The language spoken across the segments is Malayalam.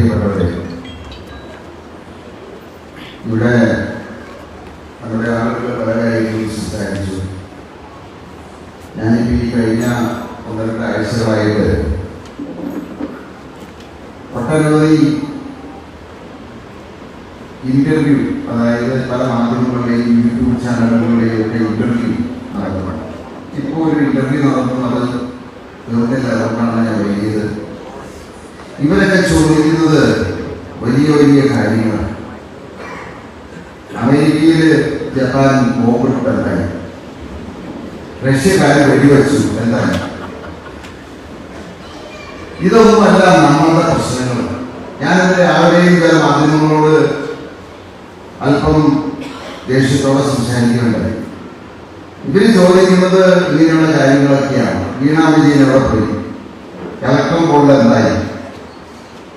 പ്രിയപ്പെട്ടവരെ ഇവിടെ നമ്മുടെ ആളുകൾ വളരെ സംസാരിച്ചു. ഞാനിപ്പോൾ ഈ കഴിഞ്ഞ ഒന്നരണ്ട് ആഴ്ചകളായിട്ട് ഒട്ടനവധി ഇന്റർവ്യൂ അതായത് പല മാധ്യമങ്ങളുടെയും യൂട്യൂബ് ചാനലുകളുടെയും ഒക്കെ ഇന്റർവ്യൂ നടക്കുന്നുണ്ട്. ഇപ്പോൾ ഒരു ഇന്റർവ്യൂ നടത്തുന്നത് ഗവൺമെന്റ് അതുകൊണ്ടാണ് ഞാൻ വൈകിയത്. ഇവരൊക്കെ ചോദിക്കുന്നത് വലിയ വലിയ കാര്യങ്ങളാണ്. അമേരിക്കയിൽ ജപ്പാൻ ബോംബിട്ടുണ്ടായി റഷ്യക്കാരെ വെടിവെച്ചു എന്താണ് ഇതൊന്നുമല്ല നമ്മളുടെ പ്രശ്നങ്ങൾ ഞാനിവിടെ ആരുടെയും ചില മാധ്യമങ്ങളോട് അല്പം ദേഷ്യത്തോടെ സംസാരിക്കുന്നുണ്ടായി ഇവർ ചോദിക്കുന്നത് ഇങ്ങനെയുള്ള കാര്യങ്ങളൊക്കെയാണ്. വീണാ വിജയൻ എവിടെ പോയി? ഇലക്ട്രോൺ ബോർഡിൽ എന്തായി?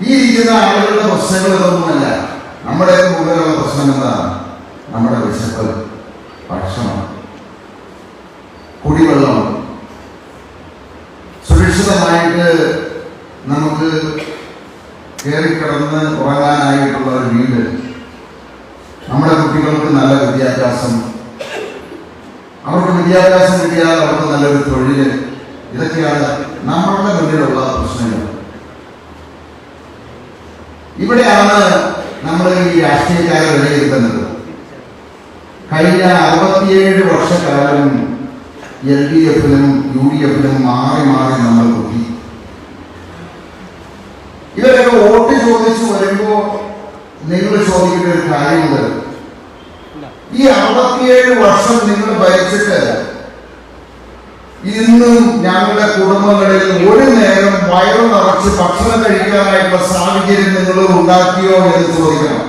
ഈ ഇരിക്കുന്ന ആളുകളുടെ പ്രശ്നങ്ങൾ ഇതൊന്നുമല്ല. നമ്മുടെ മുകളിലുള്ള പ്രശ്നം എന്താണ്? നമ്മുടെ വിശപ്പ് ഭക്ഷണം കുടിവെള്ളം. സുരക്ഷിതമായിട്ട് നമുക്ക് കയറിക്കിടന്ന് ഉറങ്ങാനായിട്ടുള്ള ഒരു വീട്. നമ്മുടെ കുട്ടികൾക്ക് നല്ല വിദ്യാഭ്യാസം. അവർക്ക് വിദ്യാഭ്യാസം കിട്ടിയാൽ അവർക്ക് നല്ലൊരു തൊഴിൽ ഇതൊക്കെയാണ് നമ്മളുടെ മുന്നിലുള്ള പ്രശ്നങ്ങൾ. ഇവിടെയാണ് നമ്മൾ ഈ രാഷ്ട്രീയക്കാരെ വിലയിരുത്തുന്നത് കഴിഞ്ഞ അറുപത്തിയേഴ് വർഷക്കാലം എൽ ഡി എഫിലും യു ഡി എഫിലും മാറി മാറി നമ്മൾ നോക്കി. ഇവരൊക്കെ വോട്ട് ചോദിച്ചു വരുമ്പോ നിങ്ങൾ ചോദിക്കേണ്ട ഒരു കാര്യമുണ്ട്. ഈ അറുപത്തിയേഴ് വർഷം നിങ്ങൾ ഭരിച്ചിട്ട് ഇന്നും ഞങ്ങളുടെ കുടുംബങ്ങളിൽ ഒരു നേരം വയറു നിറച്ച് ഭക്ഷണം കഴിക്കാനായിട്ടുള്ള സാഹചര്യം നിങ്ങൾ ഉണ്ടാക്കിയോ എന്ന് ചോദിക്കണം.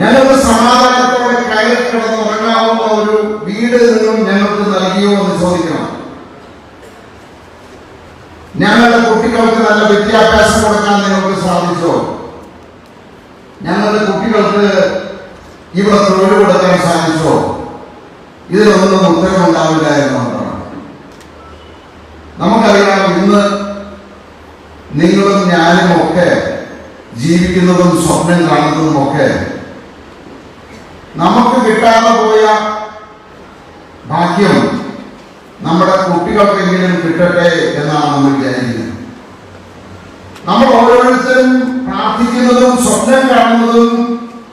ഞങ്ങൾക്ക് സമാധാനത്തോടെ കയറി കിടന്ന് ഉറങ്ങാവുന്ന ഒരു വീട് നിന്നും ഞങ്ങൾക്ക് നൽകിയോ എന്ന് ചോദിക്കണം. ഞങ്ങളുടെ കുട്ടികൾക്ക് നല്ല വിദ്യാഭ്യാസം കൊടുക്കാൻ നിങ്ങൾക്ക് സാധിച്ചോ? ഞങ്ങളുടെ കുട്ടികൾക്ക് ഇവിടെ തൊഴിൽ കൊടുക്കാൻ സാധിച്ചോ? ഇതിലൊന്നും ഉത്തരവുണ്ടാവില്ല എന്നുള്ളതാണ് നമുക്കറിയാം ഇന്ന് നിങ്ങളും ഞാനും ഒക്കെ ജീവിക്കുന്നതും സ്വപ്നം കാണുന്നതും ഒക്കെ നമുക്ക് കിട്ടാതെ പോയ ഭാഗ്യം നമ്മുടെ കുട്ടികൾക്കെങ്കിലും കിട്ടട്ടെ എന്നാണ് നമ്മൾ വിചാരിക്കുന്നത്. നമ്മൾ ഓരോരുത്തരും പ്രാർത്ഥിക്കുന്നതും സ്വപ്നം കാണുന്നതും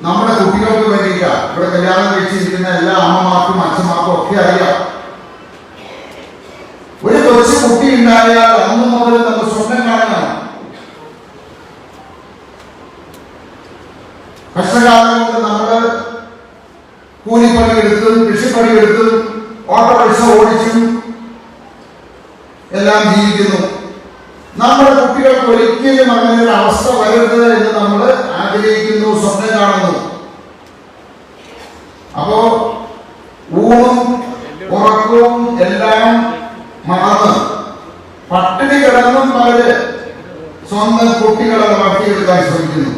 നമ്മുടെ കുട്ടികൾക്ക് വേണ്ടിയിട്ടാണ് ഇവിടെ കല്യാണം കഴിച്ചിരിക്കുന്ന എല്ലാ അമ്മമാർക്കും അച്ഛന്മാർക്കും ഒക്കെ അറിയാം. ഒരു കൊച്ചു കുട്ടി ഉണ്ടായാൽ അന്ന് മുതൽ നമ്മൾ സ്വപ്നം കാണണം. കഷ്ടകാലം നമ്മൾ കൂലിപ്പണി എടുത്തും കൃഷിപ്പണി എടുത്തും ഓട്ടോറിക്ഷ ഓടിച്ചും എല്ലാം ജീവിക്കുന്നു. നമ്മുടെ കുട്ടികൾക്ക് ഒരിക്കലും അങ്ങനെ ഒരു അവസ്ഥ വരരുത് എന്ന് ആഗ്രഹിക്കുന്നു സ്വപ്നം കാണുന്നത് അപ്പോ ഊണും ഉറക്കവും എല്ലാം മറന്ന് പട്ടിണി കിടന്നും അവർ സ്വന്തം കുട്ടികളെ വളർത്തിയെടുക്കാൻ ശ്രമിക്കുന്നു.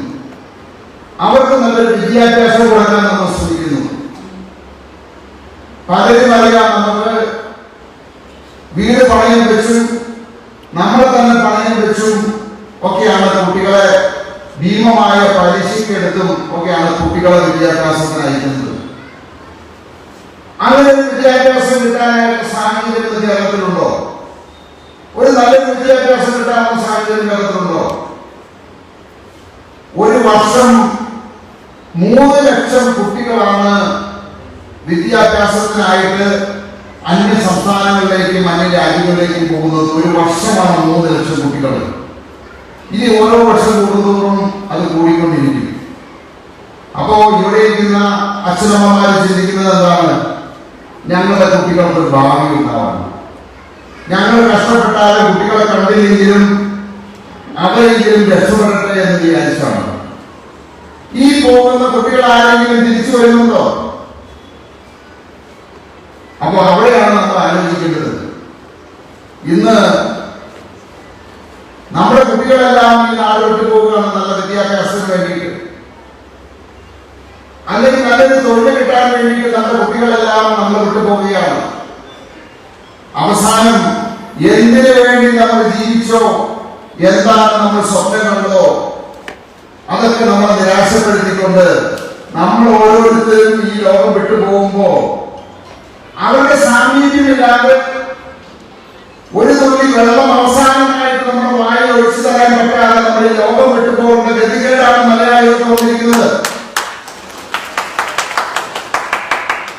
അവർക്ക് നല്ലൊരു വിദ്യാഭ്യാസം കൊടുക്കാൻ നമ്മൾ ശ്രമിക്കുന്നു പലരും അറിയാം നമുക്ക് വീട് പണയം വെച്ചും നമ്മൾ തന്നെ പണയം വെച്ചും ഒക്കെയാണ് കുട്ടികളെ ഭീമമായ പരീക്ഷയ്ക്കെടുത്തും ഒക്കെയാണ് കുട്ടികളെ വിദ്യാഭ്യാസത്തിന് അയക്കുന്നത് അങ്ങനെ വിദ്യാഭ്യാസം കിട്ടാനായിട്ട് സാഹചര്യം കേരളത്തിലുണ്ടോ ഒരു നല്ല വിദ്യാഭ്യാസം കിട്ടാനുള്ള സാഹചര്യം കേരളത്തിലുണ്ടോ ഒരു വർഷം മൂന്ന് ലക്ഷം കുട്ടികളാണ് വിദ്യാഭ്യാസത്തിനായിട്ട് അന്യ സംസ്ഥാനങ്ങളിലേക്കും അന്യ രാജ്യങ്ങളിലേക്കും പോകുന്നത്. ഒരു വർഷമാണ് മൂന്ന് ലക്ഷം കുട്ടികൾ ഇനി ഓരോ വർഷം കൂടുന്തോറും അത് കൂടിക്കൊണ്ടിരിക്കും. അപ്പോ ഇവിടെ ഇരിക്കുന്ന അച്ഛനമ്മമാര് ചിന്തിക്കുന്നത് എന്താണ്? ഞങ്ങളുടെ കുട്ടികൾക്ക് ഭാവി ഉണ്ടാവണം. ഞങ്ങൾ കഷ്ടപ്പെട്ടാലും കുട്ടികളെ കണ്ടില്ലെങ്കിലും അവരെങ്കിലും രക്ഷപ്പെടട്ടെ എന്ന് വിചാരിച്ചാണ്. ഈ പോകുന്ന കുട്ടികൾ ആരെങ്കിലും തിരിച്ചു വരുന്നുണ്ടോ? അപ്പൊ അവിടെയാണ് നമ്മൾ ആലോചിക്കേണ്ടത്. ഇന്ന് നമ്മുടെ കുട്ടികളെല്ലാം ഈ നാട് പോകുകയാണ് നല്ല വിദ്യാഭ്യാസത്തിന് വേണ്ടിയിട്ട്. നല്ലൊരു തൊഴിൽ കിട്ടാൻ വേണ്ടിയിട്ട് നമ്മുടെ കുട്ടികളെല്ലാം നമ്മൾ വിട്ടു പോവുകയാണ്. അവസാനം എന്തിനു വേണ്ടി നമ്മൾ ജീവിച്ചോ? എന്താണ് നമ്മൾ സ്വപ്നം കണ്ടോ അതൊക്കെ നമ്മൾ നിരാശപ്പെടുത്തിക്കൊണ്ട് നമ്മൾ ഓരോരുത്തരും ഈ ലോകം വിട്ടുപോകുമ്പോ അവരുടെ സാമീപ്യമില്ലാതെ ഒരു തുള്ളി വെള്ളം അവസാനമായിട്ട് നമ്മുടെ വായിൽ ഒഴിച്ചു തരാൻ പറ്റാതെ നമ്മൾ ലോകം വിട്ടുപോകേണ്ട ഗതികേടാണ് മലയാളികൾ വന്നിരിക്കുന്നത്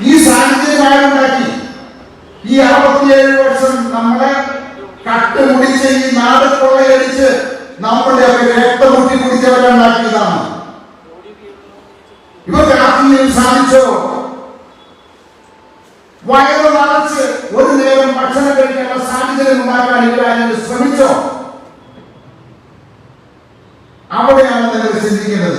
ഈ ഈ അറുപത്തിയേഴ് വർഷം നമ്മളെ കട്ടുമുടിച്ച് ഈ നാട് കൊള്ളയടിച്ച് നമ്മുടെ ഒക്കെ രക്തമുട്ടി കുടിച്ചവരുണ്ടാക്കിയതാണ് ഇവർക്ക് ആത്മീയം സാധിച്ചോ? വയറ് നിറച്ച് ഒരു നേരം ഭക്ഷണം കഴിക്കാനുള്ള സാഹചര്യം ഉണ്ടാക്കാൻ ഇവരാരും ശ്രമിച്ചോ? അവിടെയാണ് നിങ്ങൾ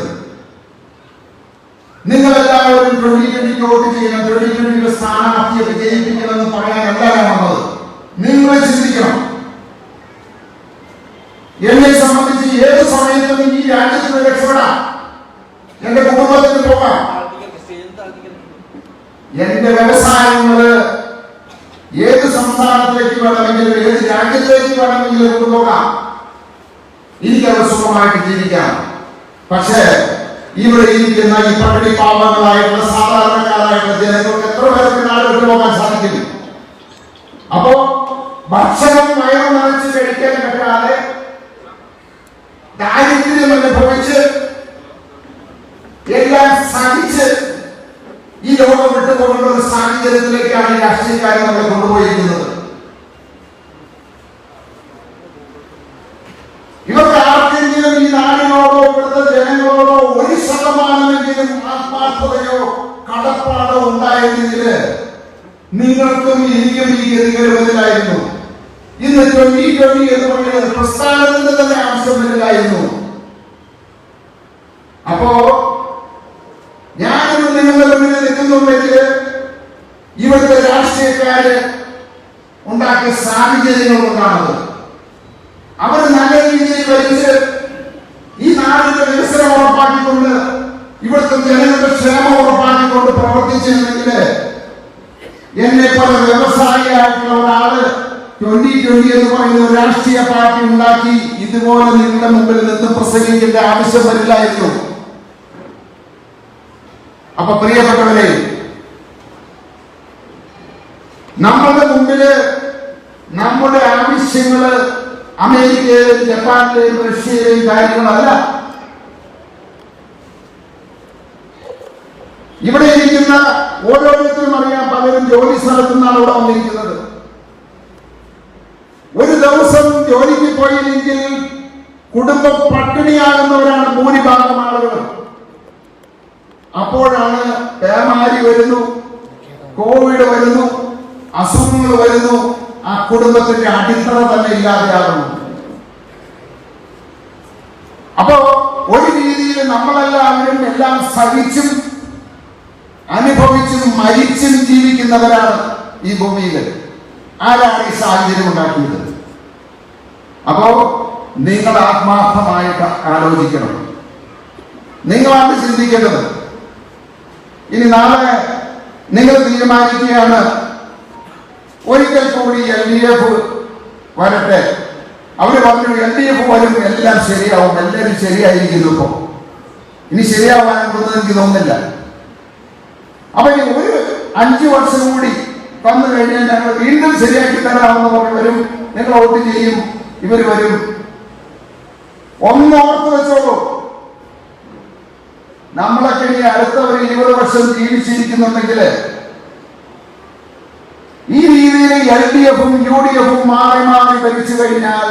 ചിന്തിക്കുന്നത് നിങ്ങളെല്ലാവരും ട്വന്റി വോട്ട് ചെയ്യണം ട്വന്റി സ്ഥാനാർത്ഥിയെ വിജയിപ്പിക്കണമെന്ന് പറയാനല്ല വന്നത്? നിങ്ങൾ ചിന്തിക്കണം. എന്നെ സംബന്ധിച്ച് ഏത് സമയത്തും ഈ രാജ്യത്തിന് രക്ഷപ്പെടാം. എന്റെ കുടുംബത്തിന് പോകാം. എന്റെ വ്യവസായങ്ങൾ ഏത് സംസ്ഥാനത്തിലേക്ക് വേണമെങ്കിലും ഏത് രാജ്യത്തിലേക്ക് വേണമെങ്കിലും കൊണ്ടുപോകാം. എനിക്കത് സുഖമായിട്ട് ജീവിക്കാം. പക്ഷേ ഇവിടെ ഇരിക്കുന്ന ഈ പട്ടിണി പാവങ്ങളായിട്ടുള്ള സാധാരണക്കാരായിട്ടുള്ള ജനങ്ങൾക്ക് എത്ര പേർക്ക് നാടുകൾ പോകാൻ സാധിക്കുന്നു അപ്പോ ഭക്ഷണം നയം നിറച്ച് കഴിക്കാൻ പറ്റാതെ ദാരിദ്ര്യം അനുഭവിച്ച് എല്ലാം സഹിച്ച് ഈ ലോകം വിട്ടുപോകേണ്ട ഒരു സാഹചര്യത്തിലേക്കാണ് ഈ രാഷ്ട്രീയക്കാരെ നമ്മളെ കൊണ്ടുപോയിരിക്കുന്നത്. ഇവർക്ക് ജനങ്ങളോടോ ഒരു ശതമാനമെങ്കിലും ആത്മാർത്ഥതയോ കടപ്പാടോ ഉണ്ടായിരുന്നെങ്കിൽ നിങ്ങൾക്കും എനിക്കും ഈ ഗതികൾ ഇന്ന് ട്വന്റി ട്വന്റി എന്ന് പറയുന്നത് പ്രസ്ഥാനത്തിന്റെ തന്നെ ആവശ്യം വരില്ലായിരുന്നു അപ്പോ ഞാനിന്ന് നിങ്ങളുടെ മുന്നിൽ നിൽക്കുന്നുണ്ടെങ്കിൽ ഇവിടുത്തെ രാഷ്ട്രീയക്കാര് ഉണ്ടാക്കിയ സാഹചര്യങ്ങൾ കൊണ്ടാണത് അവർ നല്ല രീതിയിൽ ഭരിച്ച് ഈ നാടിന്റെ വികസനം ഉറപ്പാക്കിക്കൊണ്ട് ഇവിടുത്തെ ജനങ്ങളുടെ ക്ഷേമം ഉറപ്പാക്കിക്കൊണ്ട് പ്രവർത്തിച്ചിരുന്നെങ്കിൽ എന്നെ പോലെ വ്യവസായിയായിട്ടുള്ള ഒരാൾ ട്വന്റി ട്വന്റി എന്ന് പറയുന്ന ഒരു രാഷ്ട്രീയ പാർട്ടി ഉണ്ടാക്കി ഇതുപോലെ നിങ്ങളുടെ മുമ്പിൽ നിന്ന് പ്രസംഗിക്കേണ്ട ആവശ്യം വരില്ലായിരുന്നു. അപ്പൊ പ്രിയപ്പെട്ടവരെ നമ്മളുടെ മുമ്പിൽ നമ്മുടെ ആവശ്യങ്ങൾ അമേരിക്കയിലും ജപ്പാനിലെയും റഷ്യയിലെയും കാര്യങ്ങളല്ല. ഇവിടെ ഓരോരുത്തരും അറിയാം പലരും ജോലി സ്ഥലത്തു നിന്നാണ് ഇവിടെ വന്നിരിക്കുന്നത്. ഒരു ദിവസം ജോലിക്ക് പോയില്ലെങ്കിൽ കുടുംബം പട്ടിണിയാകുന്നവരാണ് ഭൂരിഭാഗം ആളുകൾ. അപ്പോഴാണ് പേമാരി വരുന്നു കോവിഡ് വരുന്നു അസുഖങ്ങൾ വരുന്നു ആ കുടുംബത്തിന്റെ അടിത്തറ തന്നെ ഇല്ലാതെയാകുന്നു. അപ്പോ ഒരു രീതിയിൽ നമ്മളെല്ലാവരും എല്ലാം സഹിച്ചും അനുഭവിച്ചും മരിച്ചും ജീവിക്കുന്നവരാണ് ഈ ഭൂമിയിൽ. ആരാണ് ഈ സാഹചര്യം ഉണ്ടാക്കിയത്? അപ്പോ നിങ്ങൾ ആത്മാർത്ഥമായിട്ട് ആലോചിക്കണം. നിങ്ങളാണ് ചിന്തിക്കേണ്ടത്. ഇനി നാളെ നിങ്ങൾ തീരുമാനിക്കുകയാണ് ഒരിക്കൽ കൂടി എൽ ഡി എഫ് വരട്ടെ. അവർ പറഞ്ഞു എൽ ഡി എഫ് വരും എല്ലാം ശരിയാവും എല്ലാവരും ശരിയായിരിക്കുന്നു ഇപ്പോ. ഇനി ശരിയാവാനൊന്നും എനിക്ക് തോന്നുന്നില്ല. അപ്പൊ ഈ ഒരു അഞ്ചു വർഷം കൂടി വന്നു കഴിഞ്ഞാൽ ഞങ്ങൾ വീണ്ടും ശരിയാക്കി തരാമെന്ന് പറഞ്ഞു വരും. നിങ്ങൾ വോട്ട് ചെയ്യും. ഇവർ വരും. ഒന്നോർത്ത് വെച്ചോളൂ. നമ്മളൊക്കെ ഇനി അടുത്ത ഒരു ഇരുപത് വർഷം ജീവിച്ചിരിക്കുന്നുണ്ടെങ്കിൽ ഈ രീതിയിൽ എൽ ഡി എഫും യു ഡി എഫും മാറി മാറി ഭരിച്ചു കഴിഞ്ഞാൽ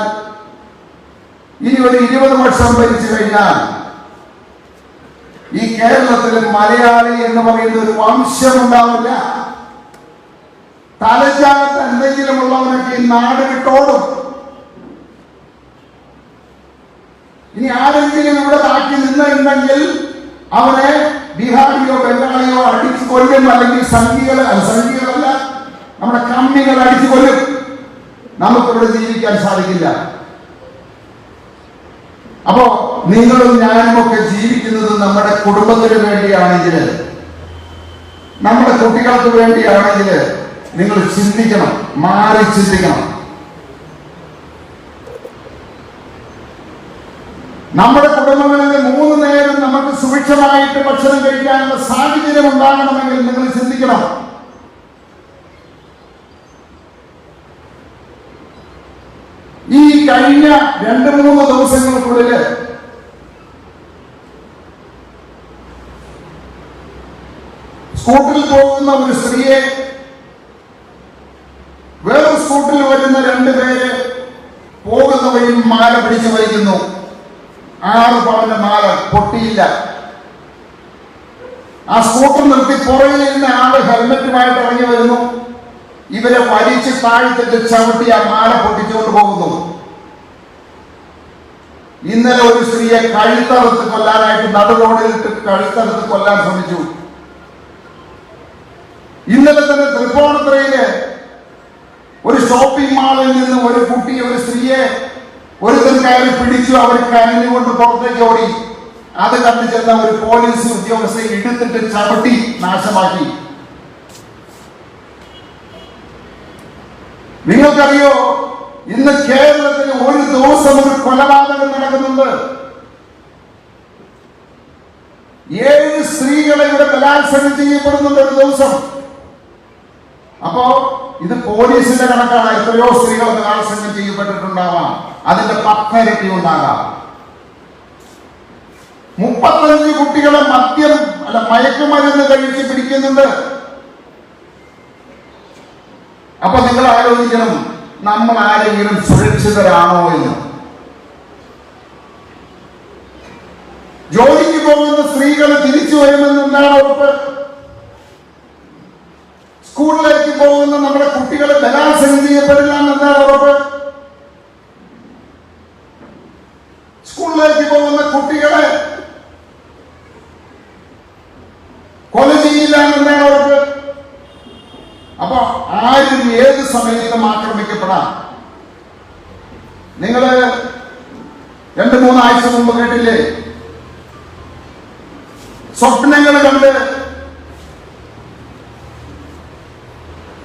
ഇനി ഒരു ഇരുപത് വർഷം ഭരിച്ചു കഴിഞ്ഞാൽ ഈ കേരളത്തിൽ മലയാളി എന്ന് പറയുന്ന ഒരു വംശം ഉണ്ടാവില്ല തലച്ചാകത്ത് എന്തെങ്കിലും ഉള്ളവനൊക്കെ ഈ നാട് വിട്ടോടും. ഇനി ആരെങ്കിലും ഇവിടെ താക്കി നിന്നുണ്ടെങ്കിൽ അവനെ ബീഹാറിയോ ബംഗാളിയോ അടിച്ചു കൊല്ലും അല്ലെങ്കിൽ സംഘികൾ സംഘികളല്ല നമ്മുടെ കമ്മികൾ അടിച്ചു കൊല്ലും. നമുക്കിവിടെ ജീവിക്കാൻ സാധിക്കില്ല. അപ്പോ നിങ്ങളും ഞാനും ഒക്കെ ജീവിക്കുന്നത് നമ്മുടെ കുടുംബത്തിന് വേണ്ടിയാണെങ്കിൽ നമ്മുടെ കുട്ടികൾക്ക് വേണ്ടിയാണെങ്കിൽ നിങ്ങൾ ചിന്തിക്കണം മാറി ചിന്തിക്കണം. നമ്മുടെ കുടുംബങ്ങളിൽ മൂന്ന് നേരം നമുക്ക് സുഭിക്ഷമായിട്ട് ഭക്ഷണം കഴിക്കാനുള്ള സാഹചര്യം ഉണ്ടാകണമെങ്കിൽ നിങ്ങൾ ചിന്തിക്കണം. ഈ കഴിഞ്ഞ രണ്ട് മൂന്ന് ദിവസങ്ങൾക്കുള്ളിൽ സ്കൂട്ടിൽ പോകുന്ന ഒരു സ്ത്രീയെ വേറെ സ്കൂട്ടിൽ വരുന്ന രണ്ടുപേര് പോകുന്ന വഴി മാല പിടിച്ചു വരിക്കുന്നു ആറ് പവന്റെ മാല പൊട്ടിയില്ല. ആ സ്കൂട്ടർ നിർത്തി പുറകിൽ നിന്ന് ആൾ ഹെൽമെറ്റുമായിട്ട് ഇറങ്ങി വരുന്നു. ഇവരെ വലിച്ച് താഴ്ത്തിട്ട് ചവിട്ടി ആ മാല പൊട്ടിച്ചുകൊണ്ട് പോകുന്നു. ഇന്നലെ ഒരു സ്ത്രീയെ കഴുത്തറുത്ത് കൊല്ലാനായിട്ട് നടു റോഡിലിട്ട് കഴുത്തറുത്ത് കൊല്ലാൻ ശ്രമിച്ചു. ഇന്നലെ തന്നെ തൃപ്പൂണിത്തുറയിൽ ഒരു ഷോപ്പിംഗ് മാളിൽ നിന്ന് ഒരു കുട്ടി ഒരു സ്ത്രീയെ ഒരു കയറി പിടിച്ചു അവർ കരഞ്ഞുകൊണ്ട് പുറത്തേക്ക് ഓടി. അത് കണ്ടു ചെന്ന ഒരു പോലീസ് ഉദ്യോഗസ്ഥയെ എടുത്തിട്ട് ചവിട്ടി നാശമാക്കി. നിങ്ങൾക്കറിയോ ഇന്ന് കേരളത്തിൽ ഒരു ദിവസം ഒരു കൊലപാതകം നടക്കുന്നുണ്ട്. ഏഴ് സ്ത്രീകളെ ഇവിടെ ബലാത്സംഗം ചെയ്യപ്പെടുന്നുണ്ട് ഒരു ദിവസം. അപ്പോ ഇത് പോലീസിന്റെ കണക്കാണ്. എത്രയോ സ്ത്രീകൾ ബലാത്സംഗം ചെയ്യപ്പെട്ടിട്ടുണ്ടാവാം. അതിന്റെ പത്തരട്ടി ഉണ്ടാകാം. മുപ്പത്തഞ്ച് കുട്ടികളെ മദ്യം അല്ല മയക്കുമരുന്ന് കഴിച്ച് പിടിക്കുന്നുണ്ട്. അപ്പൊ നിങ്ങൾ ആലോചിക്കണം. നമ്മൾ ആരെങ്കിലും സുരക്ഷിതരാണോ എന്ന്. ജോലിക്ക് പോകുന്ന സ്ത്രീകൾ തിരിച്ചു വരുമെന്ന് എന്താണ് ഉറപ്പ്. സ്കൂളിലേക്ക് പോകുന്ന നമ്മുടെ കുട്ടികളെ ബലാത്സംഗം ചെയ്യപ്പെടില്ല എന്താണ് ഉറപ്പ്. സ്കൂളിലേക്ക് പോകുന്ന കുട്ടികളെ കൊല ചെയ്യില്ല എന്നതാണ് ഉറപ്പ് അപ്പൊ ആരും ഏത് സമയത്തും ആക്രമിക്കപ്പെടാം. നിങ്ങൾ രണ്ട് മൂന്നാഴ്ച മുമ്പ് കേട്ടില്ലേ? സ്വപ്നങ്ങൾ കണ്ട്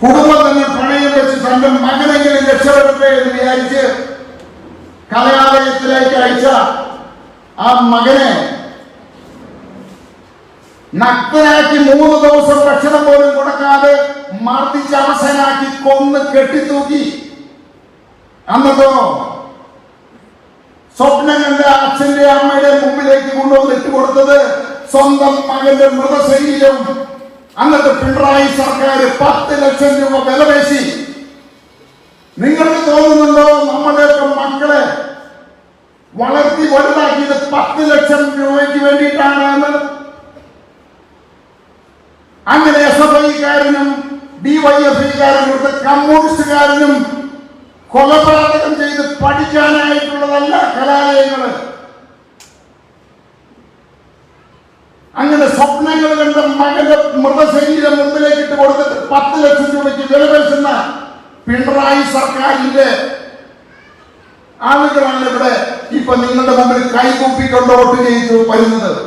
കുടുംബത്തിന് പണയം വെച്ച് തന്റെ മകനെങ്കിലും രക്ഷപ്പെടട്ടെ എന്ന് വിചാരിച്ച് കലാലയത്തിലേക്ക് അയച്ച ആ മകനെ നക്തനാക്കി മൂന്ന് ദിവസം ഭക്ഷണം പോലും കൊടുക്കാതെ മർദ്ദിച്ച് അവസനാക്കി കൊന്ന് കെട്ടിത്തൂക്കി. അന്നതോ? സ്വപ്നം കണ്ട അച്ഛന്റെ അമ്മയുടെ മുമ്പിലേക്ക് കൊണ്ടുവന്ന് ഇട്ട് കൊടുത്തത് സ്വന്തം മകന്റെ മൃതശരീരം. അന്നത്തെ പിണറായി സർക്കാർ പത്ത് ലക്ഷം രൂപ വിലപേശി നിങ്ങൾക്ക് തോന്നുന്നുണ്ടോ നമ്മുടെയൊക്കെ മക്കളെ വളർത്തി വലുതാക്കിയത് പത്ത് ലക്ഷം രൂപയ്ക്ക് വേണ്ടിയിട്ടാണ് അങ്ങനെ എസ് എഫ് ഐക്കാരനും ഡിവൈഎഫ്ഐക്കാരനും ഇവിടുത്തെ കമ്മ്യൂണിസ്റ്റുകാരനും കൊലപാതകം ചെയ്ത് പഠിക്കാനായിട്ടുള്ളതല്ല കലാലയങ്ങൾ അങ്ങനെ സ്വപ്നങ്ങൾ കണ്ട മകന്റെ മൃതശരീരം മുമ്പിലേക്ക് ഇട്ട് കൊടുത്തിട്ട് പത്ത് ലക്ഷം രൂപയ്ക്ക് വില പേശുന്ന പിണറായി സർക്കാരിന്റെ ആളുകളാണ് ഇവിടെ ഇപ്പൊ നിങ്ങളുടെ മുമ്പിൽ കൈകൂപ്പിക്കൊണ്ട് വോട്ട് ചെയ്ത് വരുന്നത്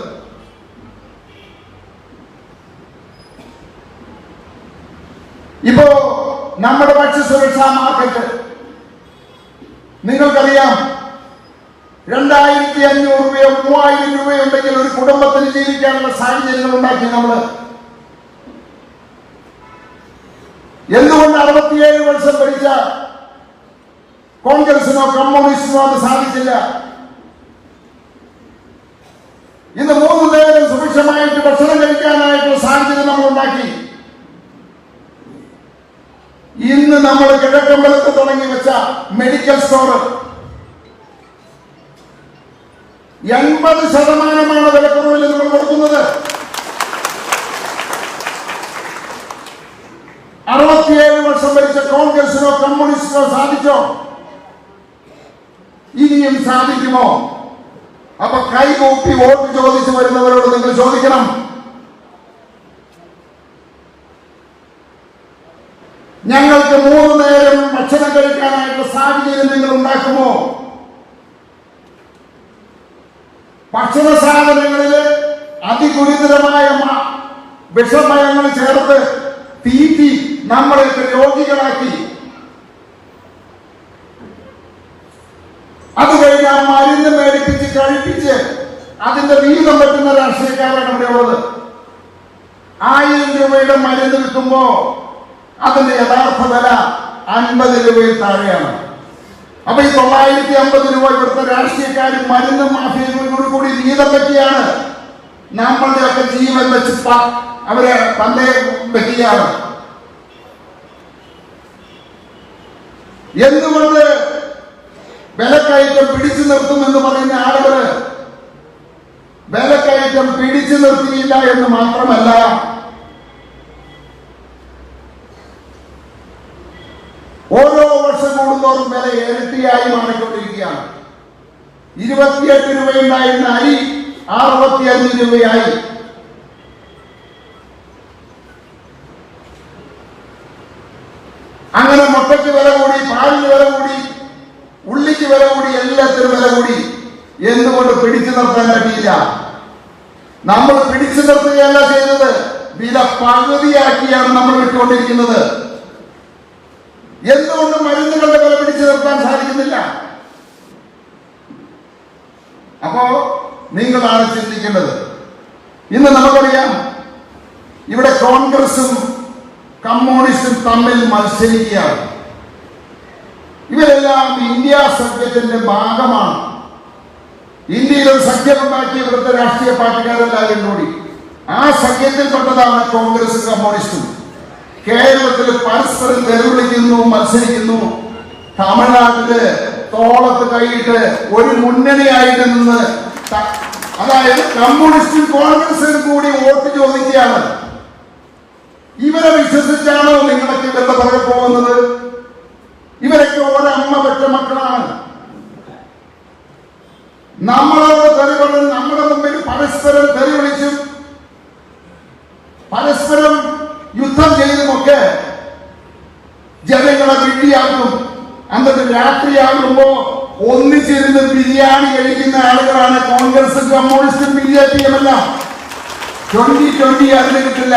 ഇപ്പോ നമ്മുടെ ഭക്ഷ്യസുരക്ഷാ മാർക്കറ്റ്. നിങ്ങൾക്കറിയാം രണ്ടായിരത്തി അഞ്ഞൂറ് രൂപയോ മൂവായിരം രൂപയോ ഉണ്ടെങ്കിൽ ഒരു കുടുംബത്തിന് ജീവിക്കാനുള്ള സാഹചര്യങ്ങൾ ഉണ്ടാക്കി നമ്മൾ എന്തുകൊണ്ട് അറുപത്തിയേഴ് വർഷം ഭരിച്ച കോൺഗ്രസിനോ കമ്മ്യൂണിസ്റ്റിനോ അത് സാധിച്ചില്ല? ഇന്ന് മൂന്ന് നേരം സുഭിക്ഷമായിട്ട് ഭക്ഷണം കഴിക്കാനായിട്ടുള്ള സാഹചര്യം നമ്മൾ ഉണ്ടാക്കി ഇന്ന് നമ്മൾ കിഴക്കമ്പലത്ത് തുടങ്ങി വെച്ച മെഡിക്കൽ സ്റ്റോർ എൺപത് ശതമാനമാണ് വിലക്കുറവിൽ നമ്മൾ കൊടുക്കുന്നത്. അറുപത്തിയേഴ് വർഷം ഭരിച്ച കോൺഗ്രസിനോ കമ്മ്യൂണിസ്റ്റിനോ സാധിച്ചോ? ഇനിയും സാധിക്കുമോ? അപ്പൊ കൈകൂപ്പി വോട്ട് ചോദിച്ചു വരുന്നവരോട് നിങ്ങൾ ചോദിക്കണം. ഞങ്ങൾക്ക് മൂന്ന് നേരം ഭക്ഷണം കഴിക്കാനായിട്ടുള്ള സാഹചര്യം നിങ്ങൾ ഉണ്ടാക്കുമോ? ഭക്ഷണ സാധനങ്ങളിൽ അതിഗുരുതരമായ വിഷമയങ്ങൾ ചേർത്ത് തീറ്റി നമ്മളെയൊക്കെ രോഗികളാക്കി. അത് കഴിഞ്ഞാൽ മരുന്ന് മേടിപ്പിച്ച് കഴിപ്പിച്ച് അതിന്റെ വീതം പറ്റുന്ന രാഷ്ട്രീയക്കാരാണ് ഇവിടെ ഉള്ളത്. ആയിരം രൂപയുടെ മരുന്ന് വിൽക്കുമ്പോ അതിന്റെ യഥാർത്ഥ വില അൻപത് രൂപയിൽ താഴെയാണ്. അപ്പൊ ഈ തൊള്ളായിരത്തി അമ്പത് രൂപ ഇവിടുത്തെ രാഷ്ട്രീയക്കാരും മരുന്ന് മാഫിയകളോട് കൂടി നീതം പറ്റിയാണ്. നമ്മളുടെ ഒക്കെ ജീവൻ വെച്ച് അവരെ പന്തേ പറ്റിയാണ്. എന്തുകൊണ്ട് വിലക്കയറ്റം പിടിച്ചു നിർത്തും എന്ന് പറയുന്ന ആളുകൾ വിലക്കയറ്റം പിടിച്ചു നിർത്തിയില്ല എന്ന് മാത്രമല്ല ഓരോ വർഷം കൂടുന്തോറും വില ഇരട്ടിയായി മാറിക്കൊണ്ടിരിക്കുകയാണ്. ഇരുപത്തിയെട്ട് രൂപയുണ്ടായിരുന്ന അരി അറുപത്തിയഞ്ച് രൂപയായി. അങ്ങനെ മുട്ടയ്ക്ക് വില കൂടി പാലിന് വില കൂടി ഉള്ളിക്ക് വില കൂടി എല്ലാത്തിനും വില കൂടി. എന്തുകൊണ്ട് പിടിച്ചു നിർത്താൻ പറ്റിയില്ല? നമ്മൾ പിടിച്ചു നിർത്തുകയല്ല ചെയ്തത്. വില പകുതിയാക്കിയാണ് നമ്മൾ വിട്ടുകൊണ്ടിരിക്കുന്നത്. എന്തുകൊണ്ട് മരുന്നുകളുടെ വില പിടിച്ചു നിർത്താൻ സാധിക്കുന്നില്ല. അപ്പോ നിങ്ങളാണ് ചിന്തിക്കേണ്ടത്. ഇന്ന് നമുക്കറിയാം ഇവിടെ കോൺഗ്രസും കമ്മ്യൂണിസ്റ്റും തമ്മിൽ മത്സരിക്കുകയാണ്. ഇവരെല്ലാം ഇന്ത്യ സഖ്യത്തിന്റെ ഭാഗമാണ്. ഇന്ത്യയിൽ ഒരു സഖ്യമുണ്ടാക്കിയ ഇവിടുത്തെ രാഷ്ട്രീയ പാർട്ടിക്കാരെല്ലാവരും കൂടി. ആ സഖ്യത്തിൽപ്പെട്ടതാണ് കോൺഗ്രസും കമ്മ്യൂണിസ്റ്റും. കേരളത്തിൽ പരസ്പരം തെരുവിളിക്കുന്നു മത്സരിക്കുന്നു. തമിഴ്നാട്ടിൽ തോളത്ത് കൈയിട്ട് ഒരു മുന്നണിയായിട്ട് നിന്ന് അതായത് കമ്മ്യൂണിസ്റ്റും കോൺഗ്രസും കൂടി വോട്ട് ചോദിക്കുകയാണ്. ഇവരെ വിശ്വസിച്ചാണോ നിങ്ങളൊക്കെ ഇവരുടെ പുറകെ പോകുന്നത്? ഇവരൊക്കെ ഒരമ്മ പെറ്റ മക്കളാണ്. നമ്മളോട് തെളിവുകൾ നമ്മുടെ മുമ്പിൽ പരസ്പരം തെളിവിളിച്ചും. പരസ്പരം ചെയ്തുമൊക്കെ ജനങ്ങളെ വിട്ടിയാക്കും അന്നത്തെ രാത്രിയാകുമ്പോ ഒന്നിച്ചിരുന്ന് ബിരിയാണി കഴിക്കുന്ന ആളുകളാണ് കോൺഗ്രസ് കമ്മ്യൂണിസ്റ്റും ബി ജെ പിയും എല്ലാം. ട്വന്റി ട്വന്റി അതിന് കിട്ടില്ല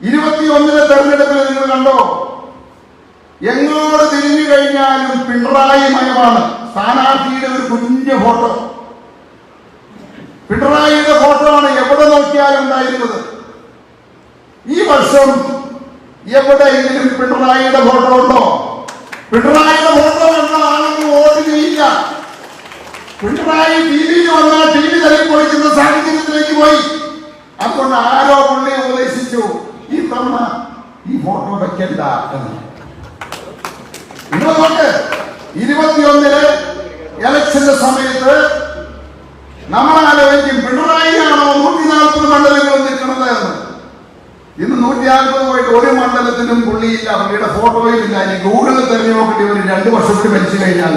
ഇരുപത്തിയൊന്നിലെ തെരഞ്ഞെടുപ്പിൽ നിങ്ങൾ കണ്ടോ? എങ്ങോട് തിരിഞ്ഞു കഴിഞ്ഞാലും പിണറായി മയമാണ്. സ്ഥാനാർത്ഥിയുടെ ഒരു കുഞ്ഞു ഫോട്ടോ. പിണറായിയുടെ ഫോട്ടോ ആണ് എവിടെ നോക്കിയാലും ഉണ്ടായിരുന്നത്. ഈ വർഷം എവിടെയെങ്കിലും പിണറായിയുടെ ഫോട്ടോ ഉണ്ടോ? പിണറായിയുടെ ഫോട്ടോ ആണെങ്കിൽ വോട്ട് ചെയ്യില്ല. പിണറായി ടി വിയിൽ വന്നാൽ ടി വി തലപ്പൊളിക്കുന്ന സാഹചര്യത്തിലേക്ക് പോയി. അതുകൊണ്ട് ആരോ പുള്ളി ഉപദേശിച്ചു ഈ തവണ ഈ ഫോട്ടോ വെക്കണ്ട എന്ന്. ഇരുപത്തിയൊന്നിൽ ഇലക്ഷന്റെ സമയത്ത് ഇന്ന് നൂറ്റി നാൽപ്പത് പോയിട്ട് ഒരു മണ്ഡലത്തിനും പുള്ളിയില്ല. പുള്ളിയുടെ ഫോട്ടോയിൽ ഇല്ല. ഇനി ഗൂഗിളിൽ തെരഞ്ഞു നോക്കേണ്ടി ഒരു രണ്ട് വർഷം കൂടി മരിച്ചു കഴിഞ്ഞാൽ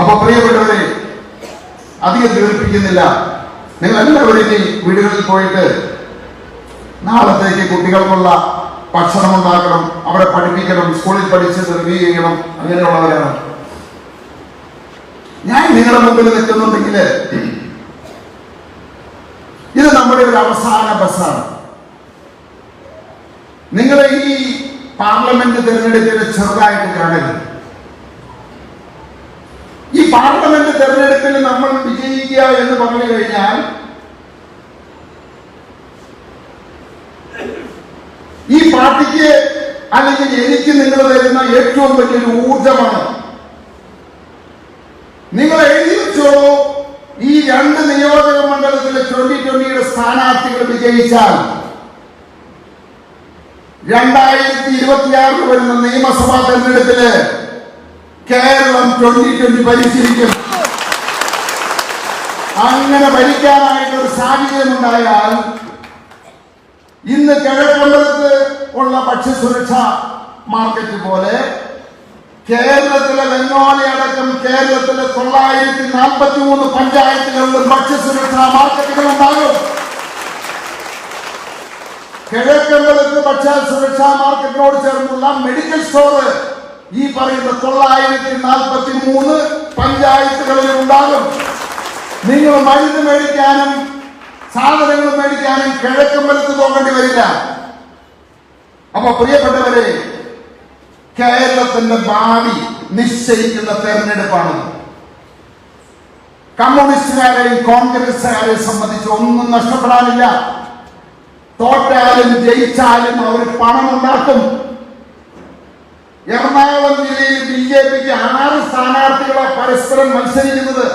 അപ്പൊ പ്രിയപ്പെട്ടവരെ അധികം ദീർഘിപ്പിക്കുന്നില്ല നിങ്ങൾ എല്ലാവരും ഇനി വീടുകളിൽ പോയിട്ട് നാളത്തേക്ക് കുട്ടികൾക്കുള്ള ഭക്ഷണം ഉണ്ടാക്കണം അവരെ പഠിപ്പിക്കണം സ്കൂളിൽ പഠിച്ച് റിവ്യൂ ചെയ്യണം അങ്ങനെയുള്ളവരാണ്. ഞാൻ നിങ്ങളുടെ മുമ്പിൽ നിൽക്കുന്നുണ്ടെങ്കിൽ ഇത് നമ്മുടെ ഒരു അവസാന ബസ്സാണ് നിങ്ങളെ ഈ പാർലമെന്റ് തിരഞ്ഞെടുപ്പിനെ ചെറുതായിട്ട് കാണരുത്. ഈ പാർലമെന്റ് തെരഞ്ഞെടുപ്പിൽ നമ്മൾ വിജയിക്കുക എന്ന് പറഞ്ഞു കഴിഞ്ഞാൽ ഈ പാർട്ടിക്ക് അല്ലെങ്കിൽ എനിക്ക് നിങ്ങൾ തരുന്ന ഏറ്റവും വലിയൊരു ഊർജമാണ് നിങ്ങൾ എഴുതി വെച്ചോളൂ രണ്ട് നിയോജക മണ്ഡലത്തിലെ ട്വന്റി ട്വന്റിയുടെ സ്ഥാനാർത്ഥികൾ വിജയിച്ചാൽ രണ്ടായിരത്തി ഇരുപത്തിയാറിൽ വരുന്ന നിയമസഭാ തെരഞ്ഞെടുപ്പിൽ കേരളം ട്വന്റി ട്വന്റി ഭരിച്ചിരിക്കും. അങ്ങനെ ഭരിക്കാനായിട്ടൊരു സാഹചര്യം ഉണ്ടായാൽ ഇന്ന് കിഴക്കമ്പലത്ത് ഉള്ള ഭക്ഷ്യസുരക്ഷ മാർക്കറ്റ് പോലെ കേരളത്തിലെ വെങ്ങോലി അടക്കം കേരളത്തിലെ തൊള്ളായിരത്തി നാൽപ്പത്തി മൂന്ന് പഞ്ചായത്തുകളിലും ഭക്ഷ്യസുരക്ഷാ മാർക്കറ്റുകൾ ഉണ്ടാകും കിഴക്കമ്പലത്ത് ഭക്ഷ്യസുരക്ഷാ മാർക്കറ്റിനോട് ചേർന്നുള്ള മെഡിക്കൽ സ്റ്റോർ ഈ പറയുന്ന തൊള്ളായിരത്തി നാൽപ്പത്തി മൂന്ന് പഞ്ചായത്തുകളിൽ ഉണ്ടാകും. നിങ്ങൾ മരുന്ന് മേടിക്കാനും സാധനങ്ങൾ മേടിക്കാനും കിഴക്കമ്പലത്ത് പോകേണ്ടി വരില്ല. അപ്പൊ പ്രിയപ്പെട്ടവരെ കേരളത്തിന്റെ ഭാവി നിശ്ചയിക്കുന്ന തെരഞ്ഞെടുപ്പാണ്. കമ്മ്യൂണിസ്റ്റുകാരെയും കോൺഗ്രസുകാരെയും സംബന്ധിച്ച് ഒന്നും നഷ്ടപ്പെടാനില്ല. തോറ്റാലും ജയിച്ചാലും അവർ പണം ഉണ്ടാക്കും എറണാകുളം ജില്ലയിൽ ബി ജെ പിക്ക് ആറ് സ്ഥാനാർത്ഥികളെ പരസ്പരം മത്സരിക്കുന്നത്.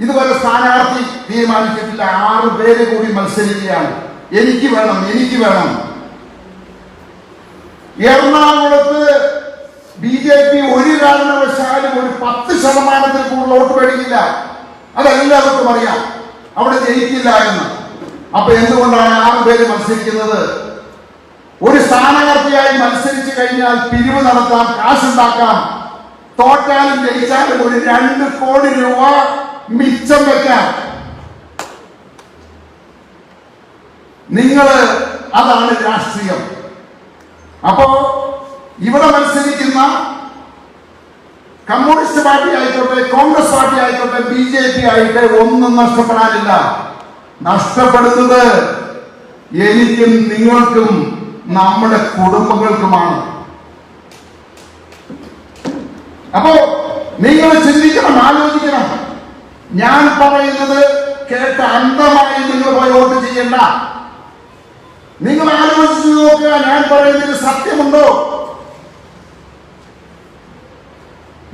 ഇതുവരെ സ്ഥാനാർത്ഥി തീരുമാനിച്ചിട്ടില്ല. ആറ് പേര് കൂടി മത്സരിക്കുകയാണ്. എനിക്ക് വേണം എനിക്ക് വേണം. എറണാകുളത്ത് ബി ജെ പി ഒരു കാരണവശാലും ഒരു പത്ത് ശതമാനത്തിൽ കൂടുതൽ വോട്ട് മേടിക്കില്ല. അതെല്ലാവർക്കും അറിയാം. അവിടെ ജയിക്കില്ല എന്ന്. അപ്പൊ എന്തുകൊണ്ടാണ് ആറ് പേര് മത്സരിക്കുന്നത്? ഒരു സ്ഥാനാർത്ഥിയായി മത്സരിച്ചു കഴിഞ്ഞാൽ പിരിവ് നടത്താം കാശുണ്ടാക്കാം. തോറ്റാലും ജയിച്ചാലും ഒരു രണ്ട് കോടി രൂപ മിച്ചം വെക്കാം. നിങ്ങൾ അതാണ് രാഷ്ട്രീയം. അപ്പോ ഇവിടെ മത്സരിക്കുന്ന കമ്മ്യൂണിസ്റ്റ് പാർട്ടി ആയിക്കോട്ടെ കോൺഗ്രസ് പാർട്ടി ആയിക്കോട്ടെ ബി ജെ പി ആയിട്ട് ഒന്നും നഷ്ടപ്പെടാനില്ല. നഷ്ടപ്പെടുന്നത് എനിക്കും നിങ്ങൾക്കും നമ്മുടെ കുടുംബങ്ങൾക്കുമാണ്. അപ്പോ നിങ്ങൾ ചിന്തിക്കണം ആലോചിക്കണം. ഞാൻ പറയുന്നത് കേട്ട് അന്ധമായി നിങ്ങൾ പോയി വോട്ട് ചെയ്യണ്ട. നിങ്ങൾ ആലോചിച്ച് നോക്കുക. ഞാൻ പറയുന്നതിന് സത്യമുണ്ടോ?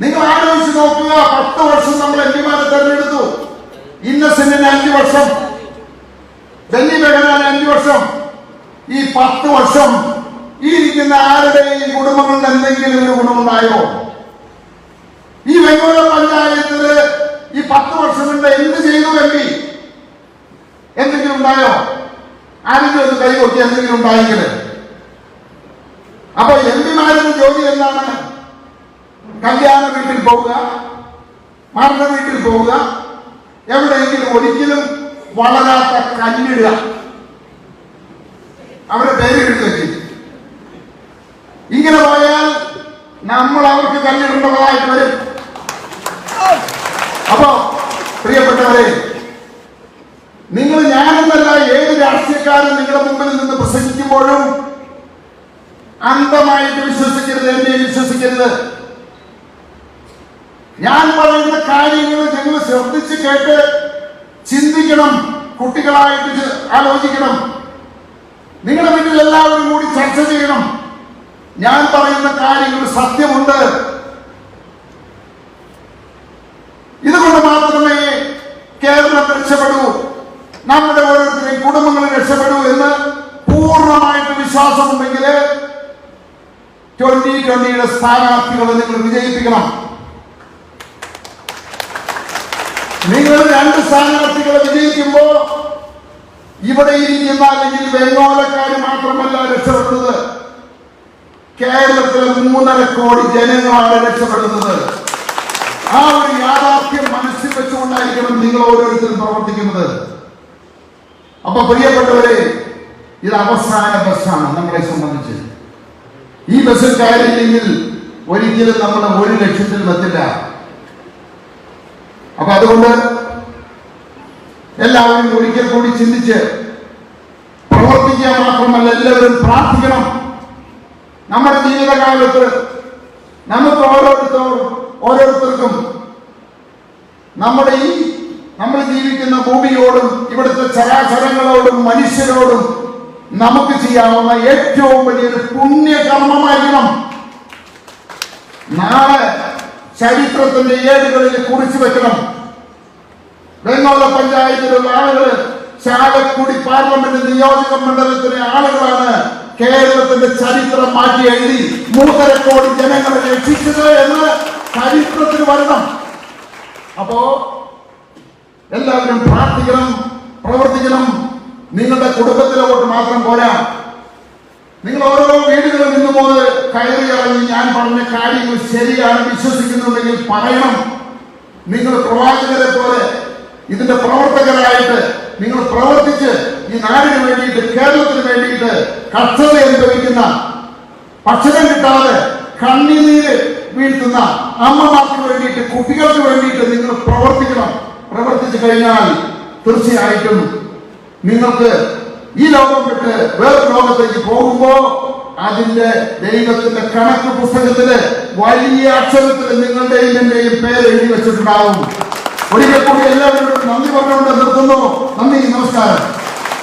നിങ്ങൾ ആലോചിച്ച് നോക്കുക. പത്ത് വർഷം നമ്മൾ എം പിമാരെ തെരഞ്ഞെടുത്തു ഇന്നസെന്റിന് അഞ്ചു വർഷം. ഡൽഹി ബെഹനാൻ അഞ്ചു വർഷം. ഈ പത്ത് വർഷം ഈ ഇരിക്കുന്ന ആരുടെയും കുടുംബങ്ങളുടെ എന്തെങ്കിലും ഒരു ഗുണമുണ്ടായോ ഈ വെങ്ങോല പഞ്ചായത്തിൽ ഈ പത്ത് വർഷം കൊണ്ട് എന്ത് ചെയ്തു പി? എന്തെങ്കിലും ഉണ്ടായോ? ആരെങ്കിലും ഒന്ന് കൈ കൊട്ടി എന്തെങ്കിലും ഉണ്ടായെങ്കിൽ അപ്പൊ എന്തിനായിരുന്നു ജോലി എന്താണ് കല്യാണ വീട്ടിൽ പോവുക മരണ വീട്ടിൽ പോവുക എവിടെയെങ്കിലും ഒരിക്കലും വളരാത്ത കല്ലിടുക. അവരെ പേര് എഴുതി ഇങ്ങനെ പോയാൽ നമ്മൾ അവർക്ക് കല്ലിടേണ്ടതായിട്ട് വരും. അപ്പോ പ്രിയപ്പെട്ടവരെ നിങ്ങൾ ഞാനെന്നല്ല ഏത് രാഷ്ട്രീയക്കാരൻ നിങ്ങളുടെ മുമ്പിൽ നിന്ന് പ്രസംഗിക്കുമ്പോഴും അന്ധമായിട്ട് വിശ്വസിക്കരുത് എന്നെ വിശ്വസിക്കരുത്. ഞാൻ പറയുന്ന കാര്യങ്ങൾ നിങ്ങൾ ശ്രദ്ധിച്ച് കേട്ട് ചിന്തിക്കണം കുട്ടികളായിട്ട് ആലോചിക്കണം. നിങ്ങളുടെ വീട്ടിൽ എല്ലാവരും കൂടി ചർച്ച ചെയ്യണം. ഞാൻ പറയുന്ന കാര്യങ്ങൾ സത്യമുണ്ട് ഇതുകൊണ്ട് മാത്രമേ കേരളം രക്ഷപ്പെടൂ നമ്മുടെ ഓരോരുത്തരെയും കുടുംബങ്ങൾ രക്ഷപ്പെടൂ എന്ന് പൂർണമായിട്ട് വിശ്വാസമുണ്ടെങ്കിൽ ട്വന്റി ട്വന്റിയുടെ സ്ഥാനാർത്ഥികളെ നിങ്ങൾ വിജയിപ്പിക്കണം. നിങ്ങൾ രണ്ട് സ്ഥാനാർത്ഥികളെ വിജയിക്കുമ്പോ ഇവിടെ ഇരിക്കുന്ന അല്ലെങ്കിൽ ബംഗാളക്കാർ മാത്രമല്ല രക്ഷപ്പെടുന്നത്. കേരളത്തിലെ മൂന്നര കോടി ജനങ്ങളാണ് രക്ഷപ്പെടുന്നത്. ആ ഒരു യാഥാർത്ഥ്യം മനസ്സിൽ വെച്ചുകൊണ്ടായിരിക്കണം നിങ്ങൾ ഓരോരുത്തരും പ്രവർത്തിക്കുന്നത്. അപ്പൊ പ്രിയപ്പെട്ടവരെ ഇത് അവസാന ബസ്സാണ് നമ്മളെ സംബന്ധിച്ച്. ഈ ബസ്സിൽ കയറിയില്ലെങ്കിൽ ഒരിക്കലും നമ്മൾ ഒരു ലക്ഷ്യത്തിൽ എത്തില്ല അപ്പൊ അതുകൊണ്ട് എല്ലാവരും ഒരിക്കൽ കൂടി ചിന്തിച്ച് പ്രവർത്തിക്കുക മാത്രമല്ല എല്ലാവരും പ്രാർത്ഥിക്കണം. നമ്മുടെ ജീവിതകാലത്ത് നമുക്ക് ഓരോരുത്തർ ഓരോരുത്തർക്കും നമ്മുടെ ഈ നമ്മൾ ജീവിക്കുന്ന ഭൂമിയോടും ഇവിടുത്തെ ചരാചരങ്ങളോടും മനുഷ്യരോടും നമുക്ക് ചെയ്യാവുന്ന ഏറ്റവും വലിയൊരു പുണ്യകർമ്മമായിരിക്കണം. നാളെ ചരിത്രത്തിന്റെ ഏടുകളിൽ കുറിച്ചു വെക്കണം. വെങ്ങോല പഞ്ചായത്തിലുള്ള ആളുകൾ ചാലക്കുടി പാർലമെന്റ് നിയോജക മണ്ഡലത്തിലെ ആളുകളാണ് കേരളത്തിന്റെ ചരിത്രം മാറ്റി എഴുതി മൂന്നര കോടി ജനങ്ങളെ രക്ഷിച്ചത് എന്ന് ചരിത്രത്തിൽ വരണം. അപ്പോ എല്ലാവരും പ്രാർത്ഥിക്കണം പ്രവർത്തിക്കണം. നിങ്ങളുടെ കുടുംബത്തിലോട്ട് മാത്രം പോരാ. നിങ്ങൾ ഓരോ വീടുകളിൽ നിന്നുമ്പോൾ കയറി ഇറങ്ങി ഞാൻ പറഞ്ഞ കാര്യങ്ങൾ ശരിയാണ് വിശ്വസിക്കുന്നുണ്ടെങ്കിൽ പറയണം. നിങ്ങൾ പ്രവാചകരെ പോലെ ഇതിന്റെ പ്രവർത്തകരായിട്ട് നിങ്ങൾ പ്രവർത്തിച്ച് ഈ നാടിന് വേണ്ടിയിട്ട് കേരളത്തിന് വേണ്ടിയിട്ട് കർഷക അനുഭവിക്കുന്ന ഭക്ഷണം കിട്ടാതെ കണ്ണിനീര് വീഴ്ത്തുന്ന അമ്മമാർക്ക് വേണ്ടിയിട്ട് കുട്ടികൾക്ക് വേണ്ടിയിട്ട് നിങ്ങൾ പ്രവർത്തിക്കണം. പ്രവർത്തിച്ചു കഴിഞ്ഞാൽ തീർച്ചയായിട്ടും നിങ്ങൾക്ക് ഈ ലോകം വിട്ട് വേറെ ലോകത്തേക്ക് പോകുമ്പോ അതിന്റെ ദൈവത്തിന്റെ കണക്ക് പുസ്തകത്തിൽ വലിയ അക്ഷരത്തിൽ നിങ്ങളുടെയും എന്റെയും പേര് എഴുതി വെച്ചിട്ടുണ്ടാവും. ഒരിക്കൽ കൂടി എല്ലാവരോടും നന്ദി പറഞ്ഞുകൊണ്ട് നിർത്തുന്നു. നന്ദി നമസ്കാരം.